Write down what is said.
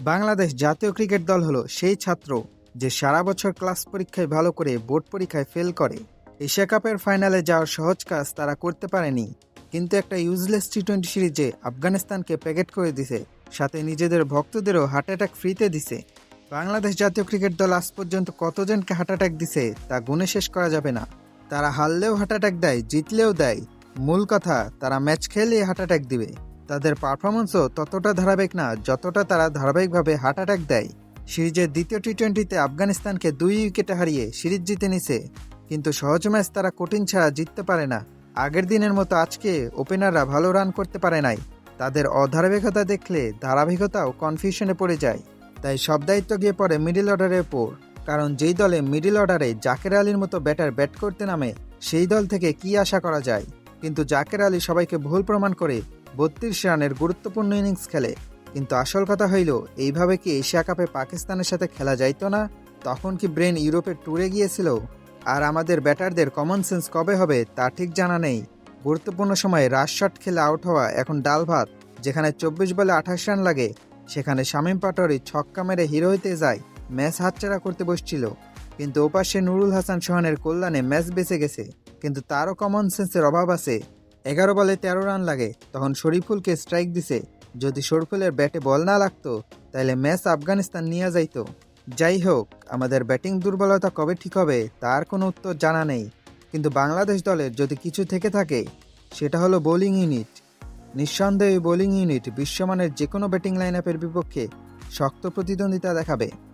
বাংলাদেশ জাতীয় ক্রিকেট দল হলো সেই ছাত্র যে সারা বছর ক্লাস পরীক্ষায় ভালো করে বোর্ড পরীক্ষায় ফেল করে। এশিয়া কাপের ফাইনালে যাওয়ার সহজ কাজ তারা করতে পারেনি। কিন্তু একটা ইউজলেস টি টোয়েন্টি সিরিজে আফগানিস্তানকে প্যাকেট করে দিছে, সাথে নিজেদের ভক্তদেরও হার্ট অ্যাটাক ফ্রিতে দিছে। বাংলাদেশ জাতীয় ক্রিকেট দল আজ পর্যন্ত কতজনকে হার্ট অ্যাটাক দিছে তা গুণে শেষ করা যাবে না। তারা হারলেও হার্ট অ্যাটাক দেয়, জিতলেও দেয়। মূল কথা, তারা ম্যাচ খেলে হার্ট অ্যাটাক দিবে। তাদের পারফরমেন্সও ততটা ধারাবাহিক না, যতটা তারা ধারাবাহিকভাবে হার্ট অ্যাটাক দেয়। সিরিজের দ্বিতীয় টি টোয়েন্টিতে আফগানিস্তানকে দুই উইকেটে হারিয়ে সিরিজ জিতে নিছে। কিন্তু সহজ ম্যাচ তারা কঠিন ছাড়া জিততে পারে না। আগের দিনের মতো আজকে ওপেনাররা ভালো রান করতে পারে নাই। তাদের অধারাবাহিকতা দেখলে ধারাবাহিকতাও কনফিউশনে পড়ে যায়। তাই সব দায়িত্ব গিয়ে পড়ে মিডিল অর্ডারের ওপর কারণ যেই দলে মিডিল অর্ডারে জাকের আলীর মতো ব্যাটার ব্যাট করতে নামে, সেই দল থেকে কি আশা করা যায়? কিন্তু জাকের আলী সবাইকে ভুল প্রমাণ করে বত্রিশ রানের গুরুত্বপূর্ণ ইনিংস খেলে। কিন্তু আসল কথা হইল, এইভাবে কি এশিয়া কাপে পাকিস্তানের সাথে খেলা যাইতো না? তখন কি ব্রেন ইউরোপের ট্যুরে গিয়েছিল? আর আমাদের ব্যাটারদের কমন সেন্স কবে হবে, তা ঠিক জানা নেই। গুরুত্বপূর্ণ সময়ে রাশ শট খেলে আউট হওয়া এখন ডাল ভাত, যেখানে চব্বিশ বলে আঠাশ রান লাগে। সেখানে শামীম পাটোয়ারি ছক্কা মেরে হিরো হইতে যায়, ম্যাচ হাতছাড়া করতে বসছিল। কিন্তু ওপাশে নুরুল হাসান সোহানের কল্যাণে ম্যাচ বেঁচে গেছে। কিন্তু তারও কমন সেন্সের অভাব আছে। এগারো বলে তেরো রান লাগে, তখন শরীফুলকে স্ট্রাইক দিছে। যদি শরীফুলের ব্যাটে বল না লাগতো তাহলে ম্যাচ আফগানিস্তান নিয়ে যাইত। যাই হোক, আমাদের ব্যাটিং দুর্বলতা কবে ঠিক হবে, তার কোনো উত্তর জানা নেই। কিন্তু বাংলাদেশ দলের যদি কিছু থেকে থাকে, সেটা হলো বোলিং ইউনিট। নিঃসন্দেহে বোলিং ইউনিট বিশ্বমানের যে কোনো ব্যাটিং লাইন আপের বিপক্ষে শক্ত প্রতিদ্বন্দ্বিতা দেখাবে।